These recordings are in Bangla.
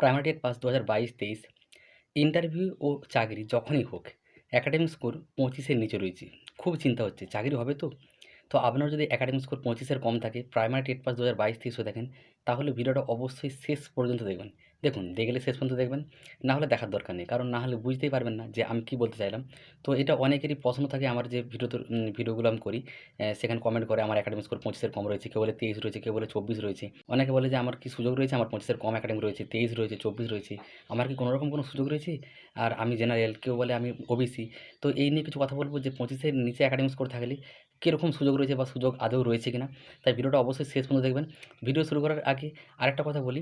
প্রাইমারি টেট পাস দু হাজার বাইশ, তেইশ। ইন্টারভিউ ও চাকরি যখনই হোক অ্যাকাডেমিক স্কোর পঁচিশের নিচে রয়েছে। খুব চিন্তা হচ্ছে, চাকরি হবে তো? তো আপনার যদি অ্যাকাডেমিক স্কোর পঁচিশের কম থাকে প্রাইমারি টেট পাস দু হাজার বাইশ তেইশও দেখেন তাহলে ভিডিওটা অবশ্যই শেষ পর্যন্ত দেখবেন। দেখুন দেখলে শেষ পর্যন্ত দেখবেন। না হলে দেখার দরকার নেই। কারণ না হলে বুঝতেই পারবেন না যে আমি কী বলতে চাইলাম। তো এটা অনেকেরই প্রশ্ন থাকে আমার যে ভিডিওতে উম, ভিডিওগুলো আমি করি। সেখানে কমেন্ট করে আমার একাডেমিক স্কোর পঁচিশের কম রয়েছে কেউ বলে তেইশ রয়েছে কেউ বলে চব্বিশ রয়েছে। অনেকে বলে যে আমার কি সুযোগ রয়েছে? আমার পঁচিশের কম একাডেমিক রয়েছে তেইশ রয়েছে চব্বিশ রয়েছে। আমার কি কোনো রকম কোনো সুযোগ রয়েছে? আর আমি জেনারেল কেউ বলে আমি ওবিসি তো এই নিয়ে কিছু কথা বলব যে পঁচিশের নিচে একাডেমিক স্কোর থাকলে কীরকম সুযোগ রয়েছে বা সুযোগ আদৌ রয়েছে কিনা, তাই ভিডিওটা অবশ্যই শেষ পর্যন্ত দেখবেন। ভিডিও শুরু করার আগে আরেকটা কথা বলি।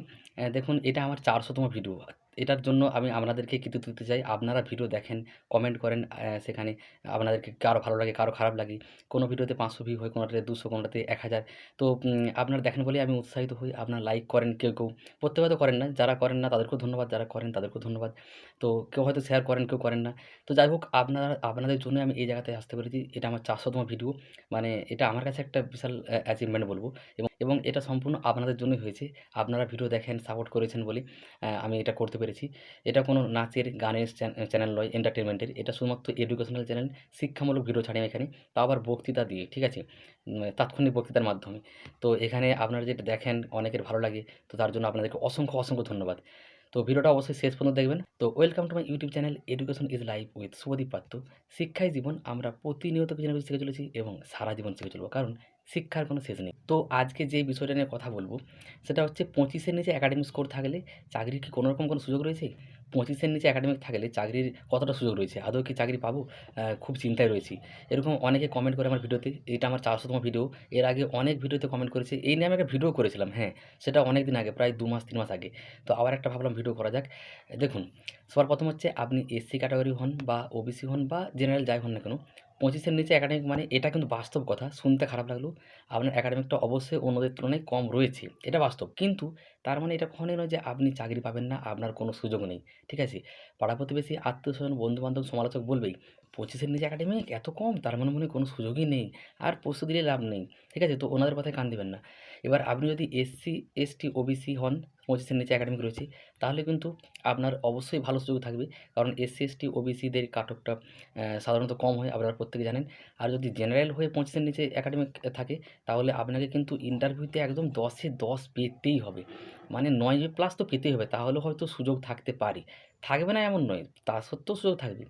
দেখুন, এটা আমার চারশোতম ভিডিও। এটার জন্য আমি আপনাদেরকে কৃতিত্ব দিতে চাই। আপনারা ভিডিও দেখেন কমেন্ট করেন সেখানে আপনাদেরকে কারও ভালো লাগে, কারও খারাপ লাগে। কোনো ভিডিওতে পাঁচশো ভিউ হয়, কোনোটাতে দুশো, কোনোটাতে এক হাজার। তো আপনারা দেখেন বলে আমি উৎসাহিত হই। আপনারা লাইক করেন কেউ কেউ। প্রত্যেকে হয়তো করেন না, যারা করেন না তাদেরকেও ধন্যবাদ, যারা করেন তাদেরকেও ধন্যবাদ। তো কেউ হয়তো শেয়ার করেন, কেউ করেন না। তো যাই হোক, আপনারা, আপনাদের জন্য আমি এই জায়গাতে আসতে পেরেছি। এটা আমার চারশোতম ভিডিও মানে এটা আমার কাছে একটা বিশাল অ্যাচিভমেন্ট বলব। এবং এবং এটা সম্পূর্ণ আপনাদের জন্যই হয়েছে। আপনারা ভিডিও দেখেন সাপোর্ট করেছেন বলে আমি এটা করতে পেরেছি। এটা কোনো নাচের, গানের চ্যানেল নয় এন্টারটেনমেন্টের এটা শুধুমাত্র এডুকেশনাল চ্যানেল শিক্ষামূলক ভিডিও ছাড়ি এখানে। তা আবার বক্তৃতা দিয়ে, ঠিক আছে? তাৎক্ষণিক বক্তৃতার মাধ্যমে। তো এখানে আপনারা যেটা দেখেন, অনেকের ভালো লাগে। তো তার জন্য আপনাদেরকে অসংখ্য অসংখ্য ধন্যবাদ। তো ভিডিওটা অবশ্যই শেষ পর্যন্ত দেখবেন। তো welcome to my YouTube channel education is life with Subhadip Patra শিক্ষাই জীবন, আমরা প্রতিনিয়ত পিছনে শিখে চলেছি এবং সারা জীবন শিখে চলবো, কারণ শিক্ষার কোনো শেষ নেই। তো আজকে যে বিষয়টা নিয়ে কথা বলব, সেটা হচ্ছে পঁচিশের নিচে একাডেমিক স্কোর থাকলে চাকরির কি কোনোরকম কোনো সুযোগ রয়েছে? পঁচিশের নিচে একাডেমিক থাকলে চাকরির কতটা সুযোগ রয়েছে? আদৌ কি চাকরি পাবো? খুব চিন্তায় রয়েছি। এরকম অনেকে কমেন্ট করে আমার ভিডিওতে, এটা আমার চারশোতম ভিডিও এর আগে অনেক ভিডিওতে কমেন্ট করেছে। এই নিয়ে আমি একটা ভিডিও করেছিলাম হ্যাঁ। সেটা অনেক দিন আগে, প্রায় দু মাস, তিন মাস আগে। তো আবার একটা ভাবলাম ভিডিও করা যাক। দেখুন, সবার প্রথম হচ্ছে আপনি এসসি ক্যাটাগরি হন বা ওবিসি হন বা জেনারেল যাই হন না কেন পঁচিশের নিচে একাডেমিক মানে এটা কিন্তু বাস্তব কথা, শুনতে খারাপ লাগল। আপনার একাডেমিকটা অবশ্যই অন্যদের তুলনায় কম রয়েছে, এটা বাস্তব। কিন্তু তার মানে এটা কখনোই নয় যে আপনি চাকরি পাবেন না, আপনার কোনো সুযোগ নেই, ঠিক আছে? পাড়া প্রতিবেশী আত্মীয় স্বজন বন্ধুবান্ধব, সমালোচক বলবেই পঁচিশের নিচে একাডেমিক এত কম? তার মানে মনে কোনো সুযোগই নেই। আর প্রস্তুতি দিলে লাভ নেই। ঠিক আছে? তো ওনাদের কথায় কান দিবেন না। এবার আপনি যদি এসসি এসটি ওবিসি হন, পঁচিশের নিচে একাডেমিক রয়েছে, তাহলে কিন্তু আপনার অবশ্যই ভালো সুযোগ থাকবে। কারণ এসসি এসটি ওবিসিদের কাটকটা সাধারণত কম হয়, আপনারা প্রত্যেকে জানেন। আর যদি জেনারেল হয়ে পঁচিশের নিচে একাডেমিক থাকে, তাহলে আপনাকে কিন্তু ইন্টারভিউতে একদম দশে দশ পেতেই হবে। মানে নয় প্লাস তো পেতেই হবে। তাহলে হয়তো সুযোগ থাকতে পারে। থাকবে না এমন নয়। তা সত্ত্বেও সুযোগ থাকবে।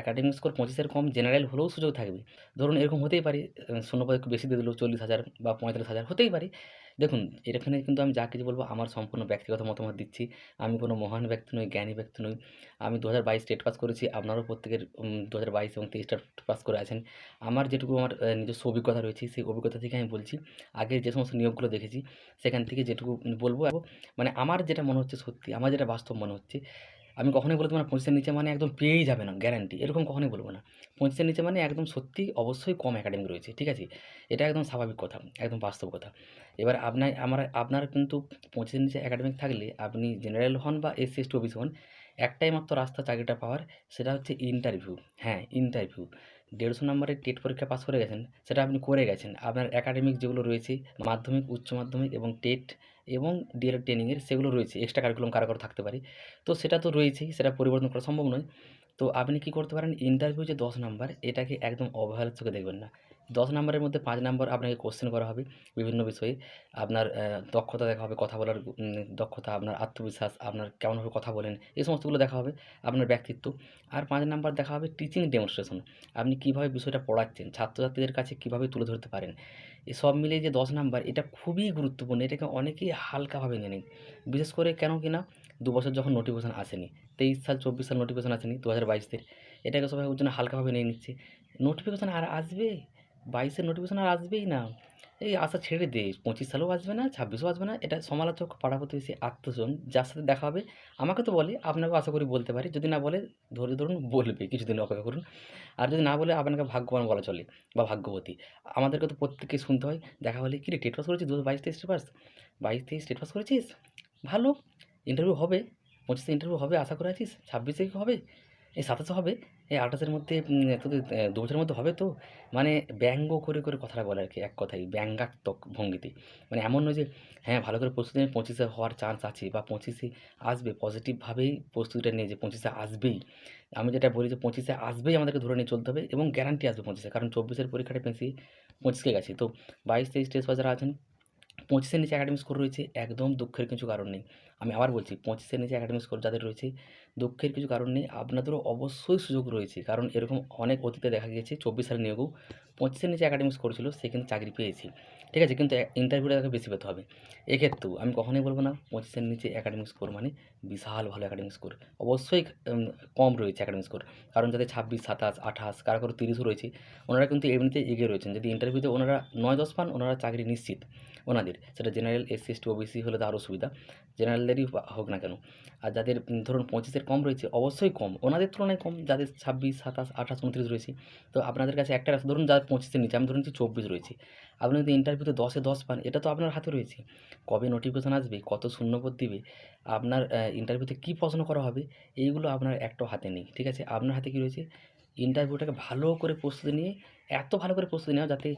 একাডেমিক স্কোর পঁচিশের কম জেনারেল হলেও সুযোগ থাকবে। ধরুন এরকম হতেই পারে শূন্যপদ একটু বেশি দিয়ে দিল চল্লিশ হাজার বা পঁয়তাল্লিশ হাজার হতেই পারে। দেখুন, এখানে কিন্তু আমি যা কিছু বলব, আমার সম্পূর্ণ ব্যক্তিগত মতামত দিচ্ছি। আমি কোনো মহান ব্যক্তি নই, জ্ঞানী ব্যক্তি নই। আমি দু হাজার বাইশ স্টেট পাস করেছি, আপনারও প্রত্যেকের দু হাজার বাইশ এবং তেইশটা পাস করে আছেন। আমার যেটুকু আমার নিজস্ব অভিজ্ঞতা রয়েছে, সেই অভিজ্ঞতা থেকে আমি বলছি, আগে যে সমস্ত নিয়োগগুলো দেখেছি, সেখান থেকে যেটুকু বলব মানে আমার যেটা মনে হচ্ছে সত্যি, আমার যেটা বাস্তব মনে হচ্ছে আমি কখনোই বলব না, পঁচিশের নিচে মানে একদম পেয়েই যাবে না গ্যারান্টি এরকম কখনোই বলব না। পঁচিশের নিচে মানে একদম সত্যি অবশ্যই কম একাডেমি রয়েছে, ঠিক আছে? এটা একদম স্বাভাবিক কথা, একদম বাস্তব কথা। এবার আপনার, আমার, আপনার কিন্তু পঁচিশের নিচে একাডেমিক থাকলে আপনি জেনারেল হন বা এসসি এসটি অফিস হন, একটাই মাত্র রাস্তা চাকরিটা পাওয়ার, সেটা হচ্ছে ইন্টারভিউ হ্যাঁ ইন্টারভিউ দেড়শো নম্বরের টেট পরীক্ষা পাস করে গেছেন, সেটা আপনি করে গেছেন। আপনার একাডেমিক যেগুলো রয়েছে, মাধ্যমিক, উচ্চ মাধ্যমিক এবং টেট এবং ডিএলএড ট্রেনিংয়ের সেগুলো রয়েছে এক্সট্রা কারিকুলাম কারও কারও থাকতে পারে। তো সেটা তো রয়েছেই, সেটা পরিবর্তন করা সম্ভব নয়। তো আপনি কি করতে পারেন ইন্টারভিউ যে দশ নম্বর, এটাকে একদম অবহেলার চোখে দেখবেন না। দশ নম্বরের মধ্যে পাঁচ নাম্বার আপনাকে কোশ্চেন করা হবে বিভিন্ন বিষয়ে। আপনার দক্ষতা দেখা হবে, কথা বলার দক্ষতা, আপনার আত্মবিশ্বাস, আপনার কেমনভাবে কথা বলেন, এই সমস্তগুলো দেখা হবে আপনার ব্যক্তিত্ব। আর পাঁচ নাম্বার দেখা হবে টিচিং ডেমনস্ট্রেশন আপনি কীভাবে বিষয়টা পড়াচ্ছেন, ছাত্রছাত্রীদের কাছে কীভাবে তুলে ধরতে পারেন সব মিলিয়ে যে দশ নাম্বার, এটা খুবই গুরুত্বপূর্ণ, এটাকে অনেকেই হালকাভাবে নিয়ে নেয় বিশেষ করে কেন কি না দু বছর যখন নোটিফিকেশান আসেনি, তেইশ সাল, চব্বিশ সাল নোটিফিকেশান আসেনি, দু হাজার বাইশের এটাকে সবাই ওর জন্য হালকাভাবে নিয়ে নিচ্ছে। নোটিফিকেশান আর আসবে? বাইশের নোটিফিকেশান আর আসবেই না। এই আশা ছেড়ে দে, পঁচিশ সালেও আসবে না, ছাব্বিশেও আসবে না, এটা সমালোচক পাড়া প্রতিবেশী আত্মজন যার সাথে দেখা হবে, আমাকে তো বলে, আপনাকেও আশা করি বলতে পারি, যদি না বলে, ধরে ধরুন বলবে, কিছুদিন অপেক্ষা করুন। আর যদি না বলে, আপনাকে ভাগ্যবান বলা চলে, বা ভাগ্যবতী। আমাদেরকে তো প্রত্যেককে শুনতে হয়, দেখা হলে কি রে টেট পাস করেছিস? দু বাইশ, তেইশ পাস? বাইশ, তেইশ টেট পাস করেছিস? ভালো ইন্টারভিউ হবে, পঁচিশে ইন্টারভিউ হবে, আশা করে আছিস? ছাব্বিশে হবে? এই সাতাশে হবে, এই আঠাশের মধ্যে তোদের দু বছরের মধ্যে হবে তো? মানে ব্যঙ্গ করে করে কথাটা বলে আর কি এক কথাই ব্যঙ্গাত্মক ভঙ্গিতে। মানে এমন নয় যে হ্যাঁ ভালো করে প্রস্তুতি নিয়ে পঁচিশে হওয়ার চান্স আছে বা পঁচিশে আসবে পজিটিভভাবেই প্রস্তুতিটা নিয়ে যে পঁচিশে আসবেই। আমি যেটা বলি যে পঁচিশে আসবেই আমাদেরকে ধরে নিয়ে চলতে হবে এবং গ্যারান্টি আসবে পঁচিশে, কারণ চব্বিশের পরীক্ষাটা পেয়েছি, পঁচিশকে গেছি। তো বাইশ, তেইশ টেস্ট যারা আছেন পঁচিশের নিচে একাডেমিক স্কোর রয়েছে, একদম দুঃখের কিছু কারণ নেই। আমি আবার বলছি, পঁচিশের নিচে একাডেমিক স্কোর যাদের রয়েছে, দুঃখের কিছু কারণ নেই। আপনাদেরও অবশ্যই সুযোগ রয়েছে, কারণ এরকম অনেক অতীতে দেখা গিয়েছে, চব্বিশ সালের নিয়োগও পঁচিশের নিচে একাডেমিক স্কোর ছিল সে কিন্তু চাকরি পেয়েছি। ঠিক আছে? কিন্তু ইন্টারভিউটা তাকে বেশি পেতে হবে। এক্ষেত্রেও আমি কখনোই বলব না, পঁচিশের নিচে একাডেমিক স্কোর মানে বিশাল ভালো একাডেমিক স্কোর অবশ্যই কম রয়েছে একাডেমিক স্কোর কারণ যাদের ছাব্বিশ, সাতাশ, আঠাশ, কারও কারও তিরিশও রয়েছে, ওনারা কিন্তু এমনিতে এগিয়ে রয়েছেন। যদি ইন্টারভিউতে ওনারা নয়, দশ পান, ওনারা চাকরি নিশ্চিত। ওনাদের, সেটা জেনারেল এসসি এসটি ওবিসি হলে তো আরও সুবিধা। জেনারেলদেরই হোক না কেন। আর যাদের ধরুন পঁচিশের কম রয়েছে, অবশ্যই কম। ওনাদের তুলনায় কম। যাদের ছাব্বিশ, সাতাশ, আঠাশ, উনত্রিশ রয়েছে। তো আপনাদের কাছে একটা রাস্তা ধরুন যাদের পঁচিশের নিচে, আমি ধরুন যে চব্বিশ রয়েছে। আপনি যদি ইন্টারভিউতে দশে দশ পান, এটা তো আপনার হাতে রয়েছে। কবে নোটিফিকেশান আসবে, কত শূন্যপদ দিবে, আপনার ইন্টারভিউতে কী প্রশ্ন করা হবে, এইগুলো আপনার একটাও হাতে নেই, ঠিক আছে? আপনার হাতে কী রয়েছে? ইন্টারভিউটাকে ভালো করে প্রস্তুতি নিয়ে, এত ভালো করে প্রস্তুতি নেওয়া যাতে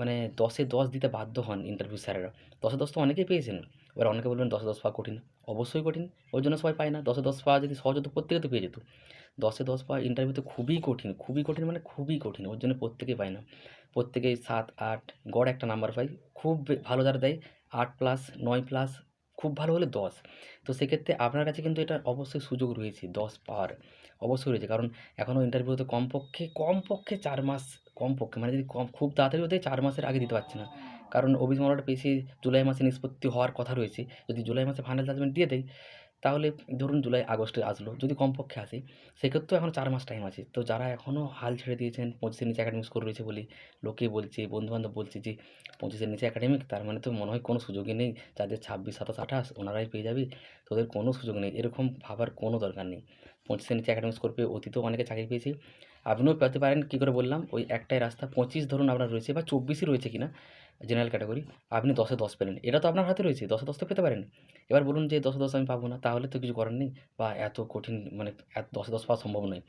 মানে দশে দশ দিতে বাধ্য হন ইন্টারভিউ স্যারেরা দশে দশ তো অনেকেই পেয়েছেন। এবার অনেকে বলবেন দশে দশ পাওয়া কঠিন। অবশ্যই কঠিন। ওই জন্য সবাই পায় না। দশে দশ পাওয়া যদি সহজ হতো, প্রত্যেকে তো পেয়ে যেত। দশে দশ পাওয়া ইন্টারভিউতে খুবই কঠিন। খুবই কঠিন মানে খুবই কঠিন। ওর জন্য প্রত্যেকেই পায় না। প্রত্যেকেই সাত, আট, গড় একটা নাম্বার পাই খুব ভালো যারা দেয়, আট প্লাস নয় প্লাস খুব ভালো হলে দশ। তো সেক্ষেত্রে আপনার কাছে কিন্তু এটা অবশ্যই সুযোগ রয়েছে, দশ পাওয়ার। অবশ্যই রয়েছে। কারণ এখনও ইন্টারভিউতে কমপক্ষে কমপক্ষে চার মাস কমপক্ষে মানে যদি কম খুব তাড়াতাড়ি হতে চার মাসের আগে দিতে পারছে না। কারণ অভিযোগ মামলাটা পেয়েছি জুলাই মাসে নিষ্পত্তি হওয়ার কথা রয়েছে। যদি জুলাই মাসে ফাইনাল জাজমেন্ট দিয়ে দেয় তাহলে ধরুন জুলাই আগস্টে আসলো যদি কমপক্ষে আসে সেক্ষেত্রেও এখন চার মাস টাইম আছে। তো যারা এখনও হাল ছেড়ে দিয়েছেন পঁচিশের নিচে একাডেমিক স্কোর রয়েছে বলে লোকে বলছে বন্ধুবান্ধব বলছে যে পঁচিশের নিচে একাডেমিক তার মানে তো মনে হয় কোনো সুযোগই নেই। যাদের ছাব্বিশ সাতাশ আঠাশ ওনারাই পেয়ে যাবে তোদের কোনো সুযোগ নেই। এরকম ভাবার কোনো দরকার নেই। পঁচিশের নিচে একাডেমিক স্কোর পেয়ে অতীতেও অনেকে চাকরি পেয়েছে। আপনিও পেতে পারেন, কী করে বললাম, ওই একটাই রাস্তা, পঁচিশ ধরুন আপনার রয়েছে বা চব্বিশই রয়েছে কিনা জেনারেল ক্যাটাগরি আপনি দশে দশ পেলেন। এটা তো আপনার হাতে রয়েছে, দশে দশ তো পেতে পারেন। এবার বলুন যে দশে দশ আমি পাবো না, তাহলে তো কিছু করার নেই, বা এত কঠিন মানে এত দশে দশ পাওয়া সম্ভব নয়।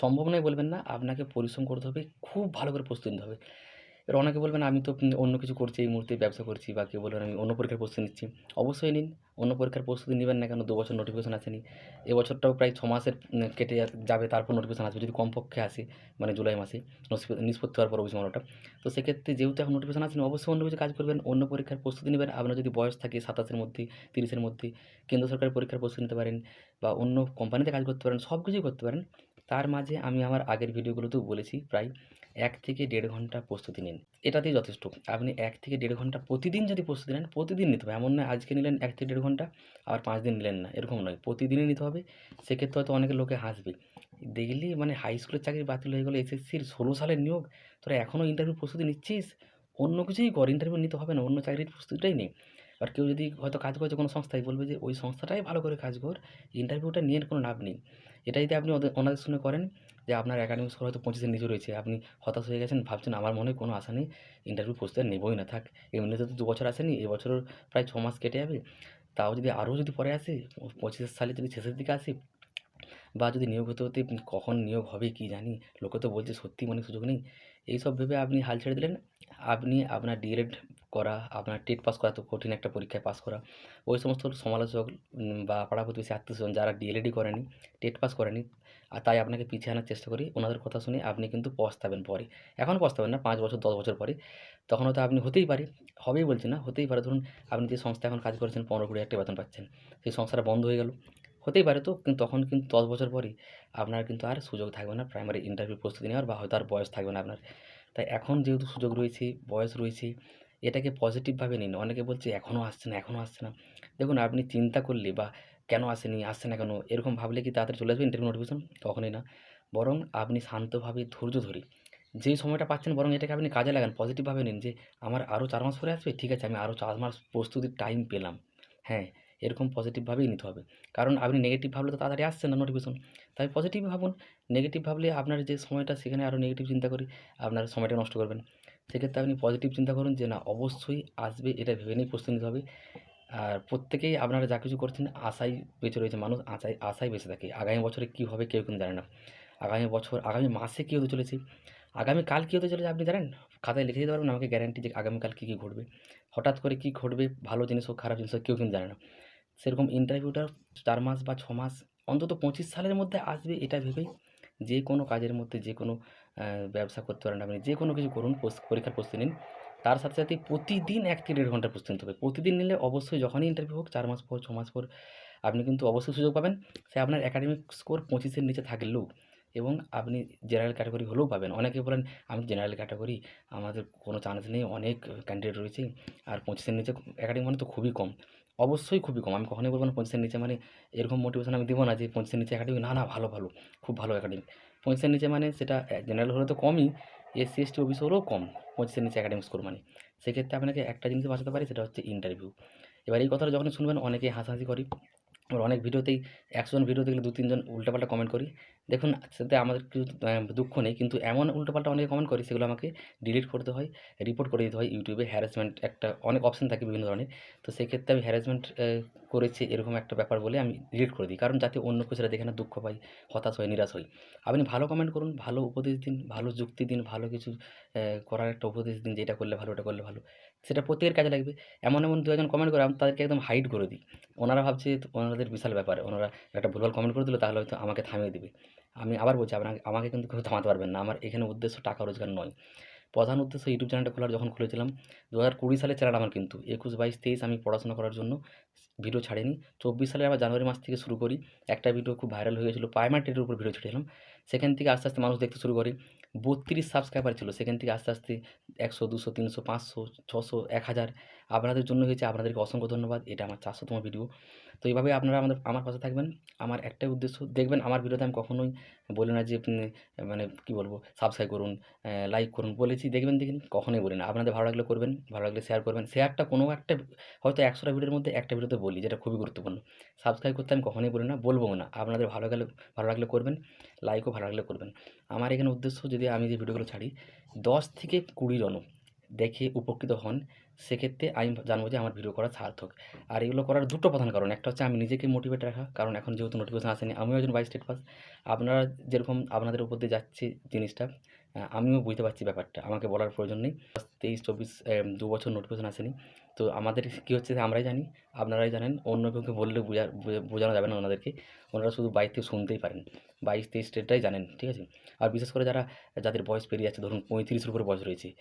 সম্ভব নয় বলবেন না, আপনাকে পরিশ্রম করতে হবে, খুব ভালো করে প্রস্তুতি নিতে হবে। এবার অনেকে বলবেন, আমি তো অন্য কিছু করছি, এই মুহূর্তে ব্যবসা করছি, বা কেউ বলবেন, আমি অন্য পরীক্ষার প্রস্তুতি নিচ্ছি। অবশ্যই নিন অন্য পরীক্ষার প্রস্তুতি নেবেন না কেন? দু বছর নোটিফিকেশন আসেনি। এবছরটাও প্রায় ছ মাসের কেটে যাবে, তারপর নোটিফিকেশন আসবে। যদি কমপক্ষে আসে মানে জুলাই মাসে নিষ্পত্তি হওয়ার পর অভিযোগটা তো সেক্ষেত্রে যেহেতু এখন নোটিফিকেশন আসেনি, অবশ্যই অন্য কিছু কাজ করবেন। অন্য পরীক্ষার প্রস্তুতি নেবেন। আপনার যদি বয়স থাকে সাতাশের মধ্যে, তিরিশের মধ্যে, কেন্দ্র সরকারের পরীক্ষার প্রস্তুতি নিতে পারেন বা অন্য কোম্পানিতে কাজ করতে পারেন সব কিছুই করতে পারেন। তার মাঝে আমি আমার আগের ভিডিওগুলোতেও বলেছি প্রায়। এক থেকে দেড় ঘণ্টা প্রস্তুতি নিন। এটাতেই যথেষ্ট। আপনি এক থেকে দেড় ঘণ্টা প্রতিদিন যদি প্রস্তুতি নেন, প্রতিদিন নিতে হবে। এমন নয়, আজকে নিলেন এক থেকে দেড় ঘণ্টা আর পাঁচ দিন নিলেন না। এরকম নয়। প্রতিদিনই নিতে হবে। সেক্ষেত্রে হয়তো অনেকে লোকে হাসবে। দেখলি মানে হাই স্কুলের চাকরি বাতিল হয়ে গেলো এসএসসির ষোলো সালের নিয়োগ। তোরা এখনও ইন্টারভিউ প্রস্তুতি নিচ্ছিস? অন্য কিছুই কর। ইন্টারভিউ নিতে হবে না। অন্য চাকরির প্রস্তুতিটাই নেই আর কেউ যদি হয়তো কাজ করছে কোনো সংস্থায়, বলবে যে ওই সংস্থাটাই ভালো করে কাজ কর ইন্টারভিউটা নিয়ে কোনো লাভ নেই। এটা যদি আপনি ওনাদের শুনে করেন যে আপনার একাডেমিক স্কোর হয়তো পঁচিশের নিচে রয়েছে, আপনি হতাশ হয়ে গেছেন, ভাবছেন আমার মনে কোনো আশা নেই ইন্টারভিউ প্রস্তুতি নেবই না, থাক। এমনিতে তো দু বছর আসেনি এবছর প্রায় ছ মাস কেটে যাবে। তাও যদি আরও যদি পরে আসে, পঁচিশের সালে যদি শেষের দিকে আসে বা যদি নিয়োগ হতে হতে কখন নিয়োগ হবে কি জানি, লোকে তো বলছে সত্যি মানে সুযোগ নেই। এইসব ভেবে আপনি হাল ছেড়ে দিলেন। আপনি আপনার ডিএলএড করা, আপনার টেট পাস করা তো কঠিন একটা পরীক্ষায় পাস করা। ওই সমস্ত সমালোচক বা পাড়া প্রতিবেশী আত্মীয়স্বজন যারা ডিএলএডই করেনি, টেট পাস করেনি, আর তাই আপনাকে পিছিয়ে আনার চেষ্টা করি। ওনাদের কথা শুনে আপনি কিন্তু পস্তাবেন পরে। এখন পস্তাবেন না, পাঁচ বছর, দশ বছর পরে। তখন হয়তো আপনি হতেই পারে, হবেই বলছি না, হতেই পারে। ধরুন আপনি যে সংস্থা এখন কাজ করছেন, পনেরো কুড়ি টাকা বেতন পাচ্ছেন। সেই সংস্থাটা বন্ধ হয়ে গেল। হতেই পারে তো। কিন্তু তখন কিন্তু দশ বছর পরে আপনার কিন্তু আর সুযোগ থাকবে না প্রাইমারি ইন্টারভিউ প্রস্তুতি নেওয়ার বা হয়তো আর বয়স থাকবে না আপনার। তাই এখন যেহেতু সুযোগ রয়েছে, বয়স রয়েছে, এটাকে পজিটিভভাবে নিন। অনেকে বলছে এখনও আসছে না এখনও আসছে না। দেখুন, আপনি চিন্তা করলে বা কেন আসেনি, আসছে না কেন, এরকম ভাবলে কি তাড়াতাড়ি চলে আসবে ইন্টারভিউ নোটিফিকেশন কখনোই না। বরং আপনি শান্তভাবে ধৈর্য ধরে যেই সময়টা পাচ্ছেন বরং এটাকে আপনি কাজে লাগান পজিটিভভাবে নিন যে, আমার আরও চার মাস পরে আসবে? ঠিক আছে, আমি আরও চার মাস প্রস্তুতির টাইম পেলাম। হ্যাঁ এরকম পজিটিভভাবেই নিতে হবে। কারণ আপনি নেগেটিভ ভাবলে তো তাড়াতাড়ি আসছে না নোটিফিকেশন তাই পজিটিভ ভাবুন নেগেটিভ ভাবলে আপনার যে সময়টা সেখানে আরও নেগেটিভ চিন্তা করি, আপনার সময়টা নষ্ট করবেন। সেক্ষেত্রে আপনি পজিটিভ চিন্তা করুন যে, না, অবশ্যই আসবে, এটা ভেবে নিয়ে প্রস্তুতি নিতে হবে। আর প্রত্যেকেই আপনারা যা কিছু করছেন, আশায় বেঁচে রয়েছে মানুষ, আশায় আশায় বেঁচে থাকে। আগামী বছরে কী হবে কেউ কিন্তু জানে না। আগামী বছর, আগামী মাসে কী হতে চলেছে আগামীকাল কী হতে চলেছে আপনি জানেন? খাতায় লিখে দিতে পারবেন, আমাকে গ্যারান্টি যে আগামীকাল কী কী ঘটবে। হঠাৎ করে কী ঘটবে, ভালো জিনিস হোক, খারাপ জিনিস হোক, কেউ কিন্তু জানে না। সেরকম ইন্টারভিউটা চার মাস বা ছ মাস, অন্তত পঁচিশ সালের মধ্যে আসবে, এটা ভেবেই যে কোনো কাজের মধ্যে, যে কোনো ব্যবসা করতে পারেন আপনি, যে কোনো কিছু করুন পরীক্ষার প্রস্তুতি নিন। তার সাথে সাথে প্রতিদিন এক থেকে দেড় ঘণ্টার প্রস্তুতি নিতে হবে। প্রতিদিন নিলে অবশ্যই যখনই ইন্টারভিউ হোক, চার মাস পর, ছ মাস পর, আপনি কিন্তু অবশ্যই সুযোগ পাবেন। সে আপনার একাডেমিক স্কোর পঁচিশের নিচে থাকলেও এবং আপনি জেনারেল ক্যাটাগরি হলেও পাবেন। অনেকে বলেন, আমি জেনারেল ক্যাটাগরি আমাদের কোনো চান্স নেই, অনেক ক্যান্ডিডেট রয়েছে, আর পঁচিশের নিচে একাডেমি মানে তো খুবই কম। অবশ্যই খুবই কম। আমি কখনোই বলব না পঁচিশের নিচে মানে এরকম মোটিভেশন আমি দেবো না যে পঁচিশের নিচে একাডেমি না না, ভালো ভালো, খুব ভালো একাডেমি পঁচিশের নিচে মানে সেটা জেনারেল হলে তো কমই এসসি এসটি ওবিসি হলেও কম পঁচিশের নিচে একাডেমিক স্কোর মানে। সেক্ষেত্রে আপনাকে একটা জিনিস বাঁচাতে পারি, সেটা হচ্ছে ইন্টারভিউ এবার এই কথাটা যখনই শুনবেন, অনেকেই হাসাহাসি করি। আবার অনেক ভিডিওতেই, একশোজন ভিডিও দেখলে দু তিনজন উল্টাপাল্টা কমেন্ট করি। দেখুন, সেটাতে আমাদের কিছু দুঃখ নেই, কিন্তু এমন উল্টোপাল্টা অনেকে কমেন্ট করি, সেগুলো আমাকে ডিলিট করতে হয় রিপোর্ট করে দিতে হয় ইউটিউবে হ্যারাসমেন্ট একটা, অনেক অপশন থাকে বিভিন্ন ধরনের। তো সেক্ষেত্রে আমি হ্যারাসমেন্ট করেছি এরকম একটা ব্যাপার বলে আমি ডিলিট করে দিই। কারণ যাতে অন্য কিছুটা দেখে না দুঃখ পাই, হতাশ হয় নিরাশ হই। আপনি ভালো কমেন্ট করুন, ভালো উপদেশ দিন, ভালো যুক্তি দিন, ভালো কিছু করার একটা উপদেশ দিন যে এটা করলে ভালো, ওটা করলে ভালো। সেটা প্রত্যেকের কাজে লাগবে। এমন এমন দু একজন কমেন্ট করে আমি তাদেরকে একদম হাইড করে দিই। ওনারা ভাবছে ওনাদের বিশাল ব্যাপার, ওনারা একটা ভুলভাল কমেন্ট করে দিল তাহলে হয়তো আমাকে থামিয়ে দেবে। আমি আবার বলছি আপনাকে আমাকে কিন্তু কেউ থামাতে পারবেন না। আমার এখানে উদ্দেশ্য টাকা রোজগার নয়। প্রধান উদ্দেশ্য ইউটিউব চ্যানেলটা খোলার যখন খুলেছিলাম দু হাজার কুড়ি সালের চ্যানেল আমার কিন্তু। একুশ, বাইশ, তেইশ আমি পড়াশোনা করার জন্য ভিডিও ছাড়িনি। চব্বিশ সালে আবার জানুয়ারি মাস থেকে শুরু করি। একটা ভিডিও খুব ভাইরাল হয়ে গেছিল প্রাইমার টেটের উপর ভিডিও ছেড়েছিলাম সেখান থেকে আস্তে আস্তে মানুষ দেখতে শুরু করে। বত্রিশ সাবস্ক্রাইবার ছিল। সেখান থেকে আস্তে আস্তে একশো, দুশো, তিনশো, পাঁচশো, ছশো, এক হাজার। আপনাদের জন্য হয়েছে, আপনাদেরকে অসংখ্য ধন্যবাদ। এটা আমার চারশোতম ভিডিও তো এইভাবে আপনারা আমাদের, আমার পাশে থাকবেন। আমার একটাই উদ্দেশ্য, দেখবেন আমার ভিডিওতে আমি কখনোই বলি না যে মানে কী বলব সাবস্ক্রাইব করুন লাইক করুন, বলেছি, দেখবেন দেখিনি কখনোই বলি না। আপনাদের ভালো লাগলে করবেন, ভালো লাগলে শেয়ার করবেন। শেয়ারটা কোনো একটা, হয়তো একশোটা ভিডিওর মধ্যে একটা ভিডিওতে বলি, যেটা খুবই গুরুত্বপূর্ণ। সাবস্ক্রাইব করতে আমি কখনোই বলি না, বলব না। আপনাদের ভালো গেলে, ভালো লাগলে করবেন লাইকও ভালো লাগলে করবেন। আমার এখানে উদ্দেশ্য যদি আমি যে ভিডিওগুলো ছাড়ি, দশ থেকে কুড়ি জন দেখে উপকৃত হন সেক্ষেত্রে আমি জানব যে আমার ভিডিও করা সার্থক। আর এগুলো করার দুটো প্রধান কারণ। একটা হচ্ছে আমি নিজেকে মোটিভেট রাখা, কারণ এখন যেহেতু নোটিফিকেশন আসেনি, আমিও একজন বাইশ স্টেট পাস আপনারা যেরকম আপনাদের উপর দিয়ে যাচ্ছে জিনিসটা আমিও বুঝতে পারছি ব্যাপারটা। আমাকে বলার প্রয়োজন নেই। তেইশ, চব্বিশ দু বছর নোটিফিকেশন আসেনি। তো আমাদের কী হচ্ছে আমরাই জানি, আপনারাই জানেন। অন্য কাউকে বললে বোঝা, বোঝা- বোঝানো যাবে না ওনাদেরকে। ওনারা শুধু বাইক থেকে শুনতেই পারেন। বাইশ, তেইশ স্টেটটাই জানেন, ঠিক আছে? আর বিশেষ করে যারা, যাদের বয়স পেরিয়ে যাচ্ছে, ধরুন পঁয়ত্রিশের উপরে বয়স রয়েছে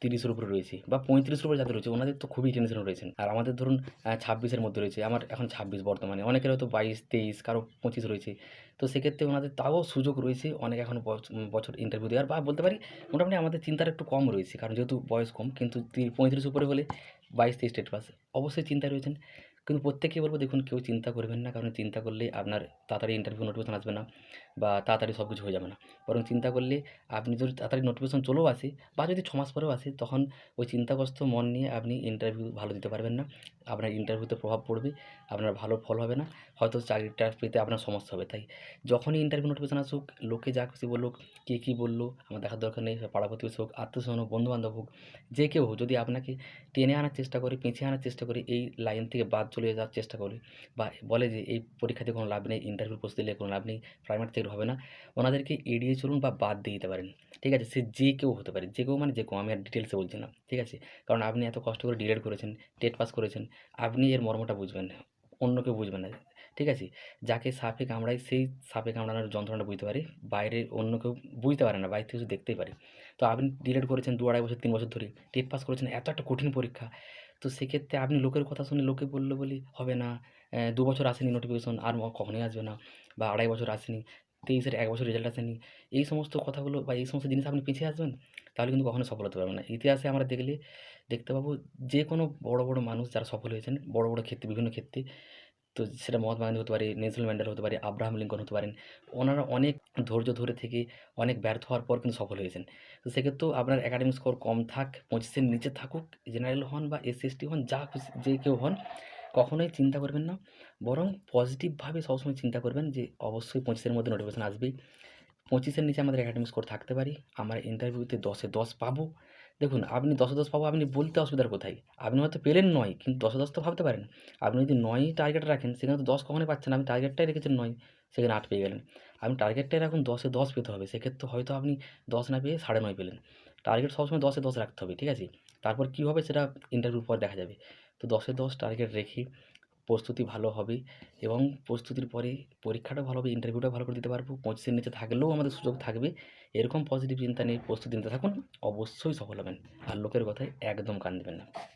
তিরিশের উপরে রয়েছে বা পঁয়ত্রিশের উপরে যাদের রয়েছে, ওনাদের তো খুবই টেনশন রয়েছেন। আর আমাদের ধরুন ছাব্বিশের মধ্যে রয়েছে, আমার এখন ছাব্বিশ বর্তমানে, অনেকের হয়তো বাইশ, তেইশ, কারও পঁচিশ রয়েছে। তো সেক্ষেত্রে ওনাদের তাও সুযোগ রয়েছে, অনেক এখন বছ- বছর ইন্টারভিউ দেওয়ার বা বলতে পারি মোটামুটি আমাদের চিন্তার একটু কম রয়েছে, কারণ যেহেতু বয়স কম, কিন্তু পঁয়ত্রিশ উপরে হলে বাইশ, তেইশ স্টেট পাস অবশ্যই চিন্তা রয়েছেন। কিন্তু প্রত্যেকেই বলব দেখুন, কেউ চিন্তা করবেন না। কারণ চিন্তা করলে আপনার তাড়াতাড়ি ইন্টারভিউ নোটিফিকেশন আসবে না বা তাড়াতাড়ি সব কিছু হয়ে যাবে না। বরং চিন্তা করলে আপনি যদি তাড়াতাড়ি নোটিফিকেশন চলেও আসে বা যদি ছ মাস পরেও আসে, তখন ওই চিন্তাগ্রস্ত মন নিয়ে আপনি ইন্টারভিউ ভালো দিতে পারবেন না। আপনার ইন্টারভিউতে প্রভাব পড়বে, আপনার ভালো ফল হবে না। হয়তো চাকরিটা পেতে আপনার সমস্যা হবে। তাই যখনই ইন্টারভিউ নোটিফিকেশন আসুক, লোকে যা খুশি বলুক, কে কী বলল, আমার দেখার দরকার নেই পাড়া প্রতিবেশী হোক আত্মীয়স্বজন হোক বন্ধুবান্ধব হোক, যে কেউ যদি আপনাকে টেনে আনার চেষ্টা করে, পেঁচিয়ে আনার চেষ্টা করে, এই লাইন থেকে বাদ চলে যাওয়ার চেষ্টা করে। বা বলে যে, এই পরীক্ষাতে কোনো লাভ নেই ইন্টারভিউ প্রস্তুতি দিলে কোনো লাভ নেই প্রাইমারি থেকে হবে না। ওনাদেরকে এড়িয়ে চলুন বা বাদ দিয়ে দিতে পারেন। ঠিক আছে? সে যে কেউ হতে পারে, যে কেউ মানে যে কেউ, আমি আর ডিটেলসে বলছি না। ঠিক আছে? কারণ আপনি এত কষ্ট করে ডিলেট করেছেন, টেট পাস করেছেন, আপনি এর মর্মটা বুঝবেন, অন্য কেউ বুঝবে না। ঠিক আছে? যাকে সাপে কামড়ায়, সেই সাপে কামড়ানোর যন্ত্রণাটা বুঝতে পারে বাইরে অন্য কেউ বুঝতে পারে না বাইরে থেকে শুধু দেখতেই পারে। তো আপনি ডিলেট করেছেন দু আড়াই বছর, তিন বছর ধরে, টেট পাস করেছেন, এত একটা কঠিন পরীক্ষা। তো সেক্ষেত্রে আপনি লোকের কথা শুনে লোকে বলল বলি, হবে না দু বছর আসেনি নোটিফিকেশন আর কখনই আসবে না বা আড়াই বছর আসেনি, তেইশের এক বছর রেজাল্ট আসেনি। এই সমস্ত কথাগুলো বা এই সমস্ত জিনিস আপনি পিছিয়ে আসবেন? তাহলে কিন্তু কখনো সফল হতে পারবেন না। ইতিহাসে আমরা দেখলে দেখতে পাবো যে কোনো বড় বড় মানুষ যারা সফল হয়েছেন, বড় বড় ক্ষেত্রে, বিভিন্ন ক্ষেত্রে তো সেটা মহাত্মা গান্ধী হতে পারে, নেলসন ম্যান্ডেলা হতে পারে, আব্রাহাম লিঙ্কন হতে পারেন, ওনারা অনেক ধৈর্য ধরে থেকে অনেক ব্যর্থ হওয়ার পর কিন্তু সফল হয়েছেন। তো সেক্ষেত্রেও আপনার একাডেমিক স্কোর কম থাক পঁচিশের নিচে থাকুক জেনারেল হন বা এসসি এসটি হন, যা খুশি, যে কেউ হন, কখনোই চিন্তা করবেন না। বরং পজিটিভভাবে সবসময় চিন্তা করবেন যে, অবশ্যই পঁচিশের মধ্যে নোটিফিকেশন আসবেই। পঁচিশের নিচে আমাদের একাডেমিক স্কোর থাকতে পারি, আমরা ইন্টারভিউতে দশে দশ পাবো। দেখুন, আপনি দশে দশ পাবো, আপনি বলতে অসুবিধার কোথায়? আপনি হয়তো পেলেন নয়, কিন্তু দশে দশ তো ভাবতে পারেন। আপনি যদি নয়ই টার্গেট রাখেন, সেখানে তো দশ কখনোই পাচ্ছেন আপনি টার্গেটটাই রেখেছেন নয়, সেখানে আট পেয়ে গেলেন। আপনি টার্গেটটাই রাখুন, দশে দশ পেতে হবে। সেক্ষেত্রে হয়তো আপনি দশ না পেয়ে সাড়ে নয় পেলেন। টার্গেট সবসময় দশে দশ রাখতে হবে, ঠিক আছে? তারপর কী হবে সেটা ইন্টারভিউর পর দেখা যাবে। তো দশে দশ টার্গেট রেখে প্রস্তুতি ভালো হবে এবং প্রস্তুতির পরে পরীক্ষাটা ভালো হবে ইন্টারভিউটা ভালো করে দিতে পারব, পঁচিশের নিচে থাকলেও আমাদের সুযোগ থাকবে। এরকম পজিটিভ চিন্তা নিয়ে প্রস্তুতি নিতে থাকুন, অবশ্যই সফল হবেন। আর লোকের কথায় একদম কান দেবেন না।